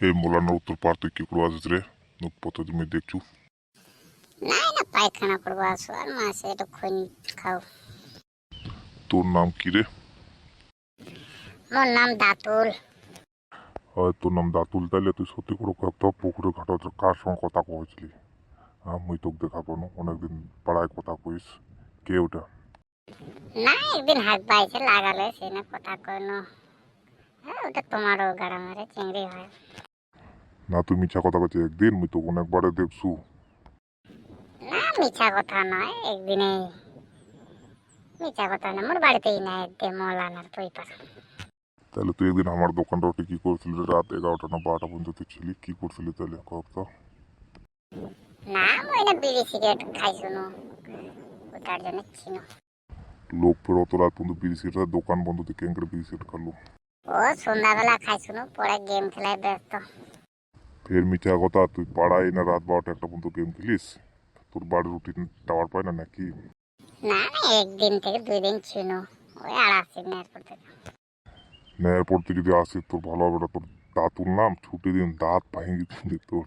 এই মোলানোর উত্তর পথে তুমি দেখছু নাই না পায়খানা করব আসো আর মাসে একটু খুন খাও তোর নাম কি রে মোর নাম দাতুল হয় তোর নাম দাতুল তাইলে তুই সত্যি করে কয়েকটা পুকুরে ঘাটা কার সঙ্গে কথা কয়েছিলি মুই তোকে দেখা পানো অনেকদিন পাড়ায় কথা কইস কে ওটা না একদিন হাত পাইছে লাগালে সে না কথা কইনো হ্যাঁ ওটা তোমারও গাড়া মারে চিংড়ি হয় না তুই মিছা কথা কইছিস একদিন মুই তোকে অনেকবারে দেখছু না মিছা কথা নয় একদিনে মিছা কথা না মোর বাড়িতেই না একদিন মৌলানার তুই পার তাহলে তুই একদিন আমার দোকানটা ওটি কি করছিলি রাত এগারোটা না বারোটা পর্যন্ত তুই ছিলি কি করছিলি তাহলে কয়েকটা না মই না বিড়ি সিগারেট খাইছুনো ওটার জন্য চিনো লোক ফের অত রাত পর্যন্ত বিড়ি সিগারেট দোকান বন্ধ তুই কেন করে বিড়ি সিগারেট খালো? ও সন্ধ্যাবেলা খাইছুনো পরে গেম খেলায় ব্যস্ত। ফের মিঠা কথা তুই পাড়ায় না রাত বারোটা একটা পর্যন্ত গেম খেলিস? তোর বাড়ির রুটিন টাওয়ার পায় না নাকি? না না একদিন থেকে দুই দিন ছিল। ওই আড়াশি এরপর থেকে। না এরপর থেকে যদি আসিস তোর ভালো হবে তোর দাঁত উঠলাম ছুটি দিন দাঁত ভাঙি দিন তোর।